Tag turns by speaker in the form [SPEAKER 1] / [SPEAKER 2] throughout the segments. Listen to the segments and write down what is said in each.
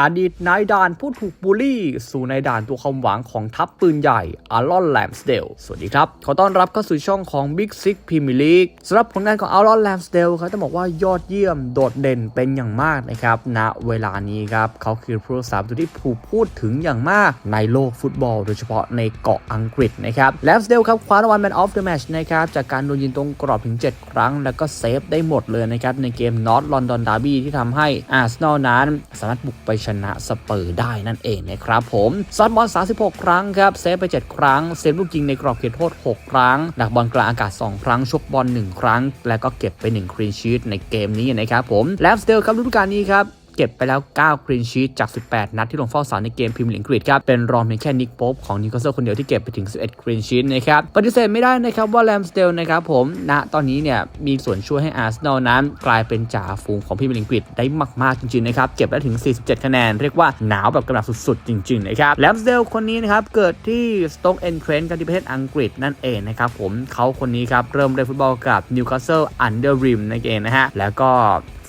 [SPEAKER 1] อดีตนายด่านผู้ถูกบูลลี่ สู่นายด่านตัวความหวังของทัพปืนใหญ่อารอนแลมสเดลสวัสดีครับ ขอต้อนรับเข้าสู่ช่องของ Big Six Premier League สำหรับผลงานของอารอนแลมสเดลครับต้องบอกว่ายอดเยี่ยมโดดเด่นเป็นอย่างมากนะครับณเวลานี้ครับ เขาคือผู้รักษาประตูที่ถูกพูดถึงอย่างมากในโลกฟุตบอล โดยเฉพาะในเกาะอังกฤษนะครับแลมสเดลครับคว้ารางวัล Man of the Match นะครับจากการโดนยิงตรงกรอบถึง 7 ครั้ง แล้วก็เซฟได้หมดเลยนะครับในเกม North London Derby ที่ทำให้อาร์เซนอลนั้นสามารถบุกไปชนะสเปอร์ได้นั่นเองนะครับผมซัดบอล 36 ครั้งครับเซฟไป 7 ครั้ง เซฟลูกยิงในกรอบเขตโทษ 6 ครั้ง ดักบอลกลางอากาศ 2 ครั้งชกบอล 1 ครั้ง แล้วก็เก็บไป 1 ครีนชีตในเกมนี้นะครับผมแลมสเตลครับฤดูกาลนี้ครับ เก็บไปแล้ว9ครีนชีตจาก 18 นัดที่ลงเฝ้าเสาในเกมพรีเมียร์ลีกอังกฤษครับ เป็นรองเพียงแค่นิกโป๊ปของนิวคาสเซิลคนเดียวที่เก็บไปถึง 11ครีนชีตนะครับ ปฏิเสธไม่ได้นะครับว่าแลมสเตลนะครับผมณตอนนี้เนี่ยมีส่วนช่วยให้อาร์เซนอลนั้นกลายเป็นจ่าฝูงของพรีเมียร์ลีกอังกฤษได้มากๆจริงๆนะครับ เก็บได้ถึง 47 คะแนน เรียกว่าหนาวแบบกระหน่ำสุดๆ จริงๆนะครับ แลมสเตลคนนี้นะครับเกิดที่สโต๊กเอนเทรนกันที่ประเทศอังกฤษนั่นเองนะครับผมเขาคนนี้ครับเริ่มเล่นฟุตบอลกับนิวคาสเซิลอันเดอร์ริมนั่นเองนะฮะแล้วก็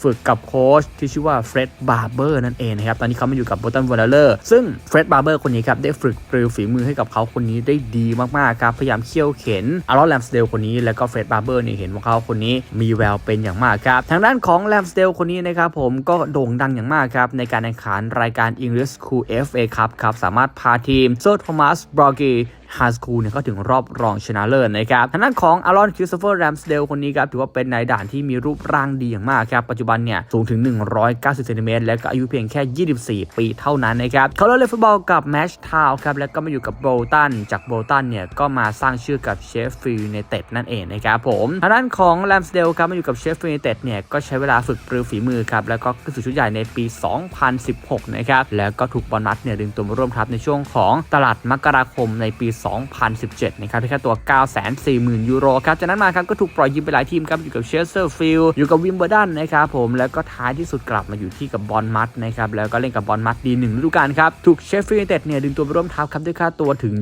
[SPEAKER 1] ฝึกกับโค้ชที่ชื่อว่าเฟร็ดบาร์เบอร์นั่นเองนะครับ ตอนนี้เขามาอยู่กับโบตันวอลเลอร์ซึ่งเฟร็ดบาร์เบอร์คนนี้ครับ ได้ฝึกปรือฝีมือให้กับเขาคนนี้ได้ดีมาก ๆ ครับ พยายามเคี่ยวเข็นอารอนแลมสเดลคนนี้ แล้วก็เฟร็ดบาร์เบอร์เนี่ยเห็นว่าเขาคนนี้มีแววเป็นอย่างมากครับ ทางด้านของแลมสเดลคนนี้นะครับผมก็โด่งดังอย่างมากครับในการแข่งขันรายการ English School FA Cup ครับสามารถพาทีมโซโทมัสบรอกี ฮาสคูเนี่ยก็ถึงรอบรองชนะเลิศนะครับทางด้านของอารอนคริสโตเฟอร์แรมสเดลคนนี้ครับถือว่าเป็นนายด่านที่มีรูปร่างดีอย่างมากครับปัจจุบันเนี่ยสูงถึง 190เซนติเมตรและก็อายุเพียงแค่ 24 ปีเท่านั้นนะครับเขาเล่นฟุตบอลกับแมชทาวครับแล้วก็มาอยู่กับโบลตันจากโบลตันเนี่ยก็มาสร้างชื่อกับเชฟฟิลด์ในเต็ดนั่นเองนะครับผมทางด้านของแรมสเดลครับมาอยู่กับเชฟฟิลด์ในเต็ดเนี่ยก็ใช้เวลาฝึกปรือฝีมือครับแล้วก็ขึ้นสู่ชุดใหญ่ในปี 2016 นะครับแล้วก็ถูกบอลมัดเนี่ยดึงตัวมาร่วมทัพในช่วงของตลาดมกราคมในปี2017 นะครับที่ค่าตัว 940,000 ยูโรครับ จากนั้นมาครับก็ถูกปล่อยยืมไปหลายทีมครับ อยู่กับเชสเตอร์ฟิลด์ อยู่กับวิมเบอร์ดันนะครับผม แล้วก็ท้ายที่สุดกลับมาอยู่ที่กับบอลมัดนะครับ แล้วก็เล่นกับบอลมัดดีหนึ่งฤดูกาลครับ ถูกเชฟฟิลด์ยูไนเต็ดเนี่ยดึงตัวไปร่วมทัพครับด้วยค่าตัวถึง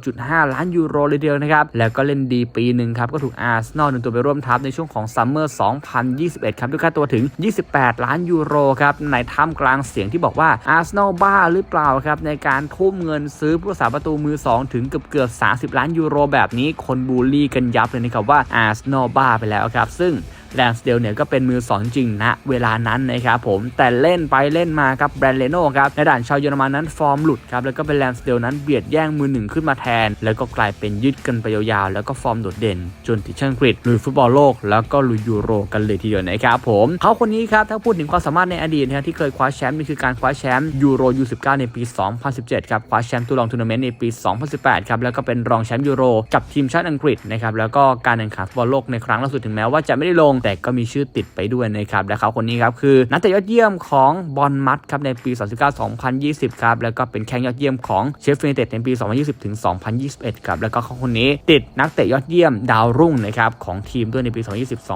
[SPEAKER 1] 20.5 ล้านยูโรเลยเดียวนะครับ แล้วก็เล่นดีปีหนึ่งครับ ก็ถูกอาร์เซนอลดึงตัวไปร่วมทัพในช่วงของซัมเมอร์ 2021 ครับ ด้วยค่าตัวถึง 28 ล้านยูโรครับ ในท่ามกลางเสียงที่บอกว่าอาร์เซนอลบ้าหรือเปล่าครับในการทุ่มเงินซื้อผู้รักษาประตูมือ 2 ถึงเกือบเกือบ 30 ล้านยูโรแบบนี้คนบูลลี่กันยับเลยนะครับว่าอาร์เซนอลบ้าไปแล้วครับ ซึ่ง แลนสเดลเนี่ยก็เป็นมือสองจริงนะเวลานั้นนะครับผมแต่เล่นไปเล่นมาครับแบรนด์เลโน่ครับในด่านชาวเยอรมันนั้นฟอร์มหลุดครับแล้วก็เป็นแลนสเดลนั้นเบียดแย่งมือหนึ่งขึ้นมาแทน แล้วก็กลายเป็นยึดกันไปยาวๆ แล้วก็ฟอร์มโดดเด่น จนติดเช่นกรีดลุยฟุตบอลโลก แล้วก็ลุยยูโรกันเลยทีเดียวนะครับผมเขาคนนี้ครับถ้าพูดถึงความสามารถในอดีตนะที่เคยคว้าแชมป์นี่คือการคว้าแชมป์ยูโรยู19ในปี 2017 ครับคว้าแชมป์ตัวรองทัวร์นาเมนต์ในปี 2018 ครับแล้วก็เป็นรองแชมป์ยูโรกับทีมชาติอังกฤษนะครับแล้วก็การแข่งขันฟุตบอลโลกในครั้งล่าสุดถึงแม้ว่าจะไม่ได้ลงแต่ก็มีชื่อติดไปด้วยนะครับและเขาคนนี้ครับคือนักเตะยอดเยี่ยมของบอลมัดครับในปี 2019-2020 ครับแล้วก็เป็นแข้งยอดเยี่ยมของเชฟฟิลด์ยูไนเต็ดในปี 2020ถึง2021 ครับแล้วก็เขาคนนี้ติดนักเตะยอดเยี่ยมดาวรุ่งนะครับของทีมด้วยในปี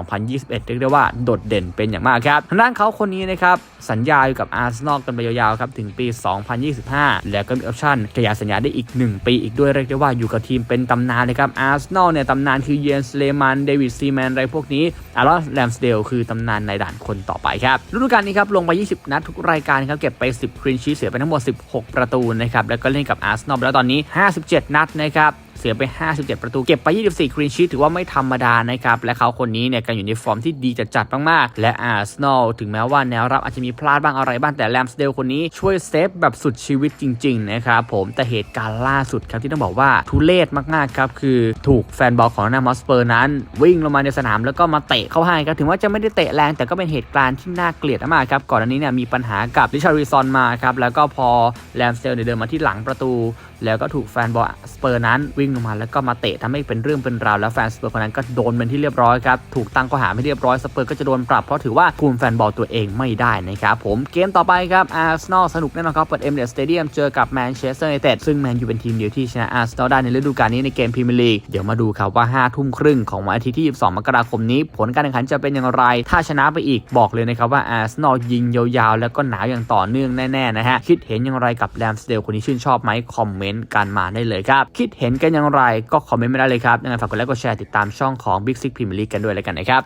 [SPEAKER 1] 2020-2021 เรียกได้ว่าโดดเด่นเป็นอย่างมากครับทางด้านเขาคนนี้นะครับสัญญาอยู่กับอาร์เซนอลกันไปยาวๆครับถึงปี 2025 แล้วก็มีออปชั่นขยายสัญญาได้อีก 1 ปีอีกด้วยเรียกได้ว่าอยู่กับทีมเป็นตำนานเลยครับอาร์เซนอลเนี่ยตำนานคือเยนสเลมันเดวิดซีแมนอะไรพวกนี้อารอสแลมสเดลคือตำนานในด่านคนต่อไปครับฤดูกาลนี้ครับลงไป 20 นัดทุกรายการครับเก็บไป 10ครีนชีเสียไปทั้งหมด 16 ประตูนะครับแล้วก็เล่นกับอาร์เซนอลแล้วตอนนี้ 57 นัดนะครับ เสียไป 57 ประตู เก็บไป 24 ครีนชีตถือว่าไม่ธรรมดานะครับ และเขาคนนี้เนี่ยกันอยู่ในฟอร์มที่ดีจัดๆมากๆ และอาร์เซนอลถึงแม้ว่าแนวรับอาจจะมีพลาดบ้างอะไรบ้างแต่แรมสเดลคนนี้ช่วยเซฟแบบสุดชีวิตจริงๆนะครับผมแต่เหตุการณ์ล่าสุดครับที่ต้องบอกว่าทุเลศมากๆครับคือถูกแฟนบอลของนามอสเปอร์นั้น วิ่งลงมาในสนามแล้วก็มาเตะเข้าให้ครับถึงว่าจะไม่ได้เตะแรงแต่ก็เป็นเหตุการณ์ที่น่าเกลียดมากครับก่อนหน้านี้เนี่ยมีปัญหากับริชาร์ริซอนมาครับแล้วก็พอแรมสเดลเดินมาที่หลังประตู แล้วก็ถูกแฟนบอลสเปอร์นั้นวิ่งลงมาแล้วก็มาเตะทำให้เป็นเรื่องเป็นราวแล้วแฟนสเปอร์คนนั้นก็โดนเป็นที่เรียบร้อยครับถูกตั้งข้อหาไม่เรียบร้อยสเปอร์ก็จะโดนปรับเพราะถือว่าคุมแฟนบอลตัวเองไม่ได้นะครับผมเกมต่อไปครับอาร์เซนอลสนุกแน่นอนครับเปิดเอ็มเดสเตเดียมเจอกับแมนเชสเตอร์ยูไนเต็ดซึ่งแมนยูเป็นทีมเดียวที่ชนะอาร์เซนอลได้ในฤดูกาลนี้ในเกมพรีเมียร์ลีกเดี๋ยวมาดูครับว่า 5 ทุ่มครึ่งของวันอาทิตย์ที่ 22 มกราคมนี้ ผลการแข่งขันจะเป็นอย่างไร ถ้าชนะไปอีกบอกเลยนะครับว่าอาร์เซนอลยิงยาวๆ แล้วก็หนาวอย่างต่อเนื่องแน่ๆนะฮะคิดเห็นอย่างไรกับแรมสเดลคนนี้ชื่นชอบไหมคอมเมนต์กันมาได้เลยครับ คิดเห็นกันอย่างไรก็คอมเมนต์มาได้เลยครับยังไงฝากกดไลค์กดแชร์ติดตามช่องของ Big Six Premier League กันด้วยแล้วกันนะครับ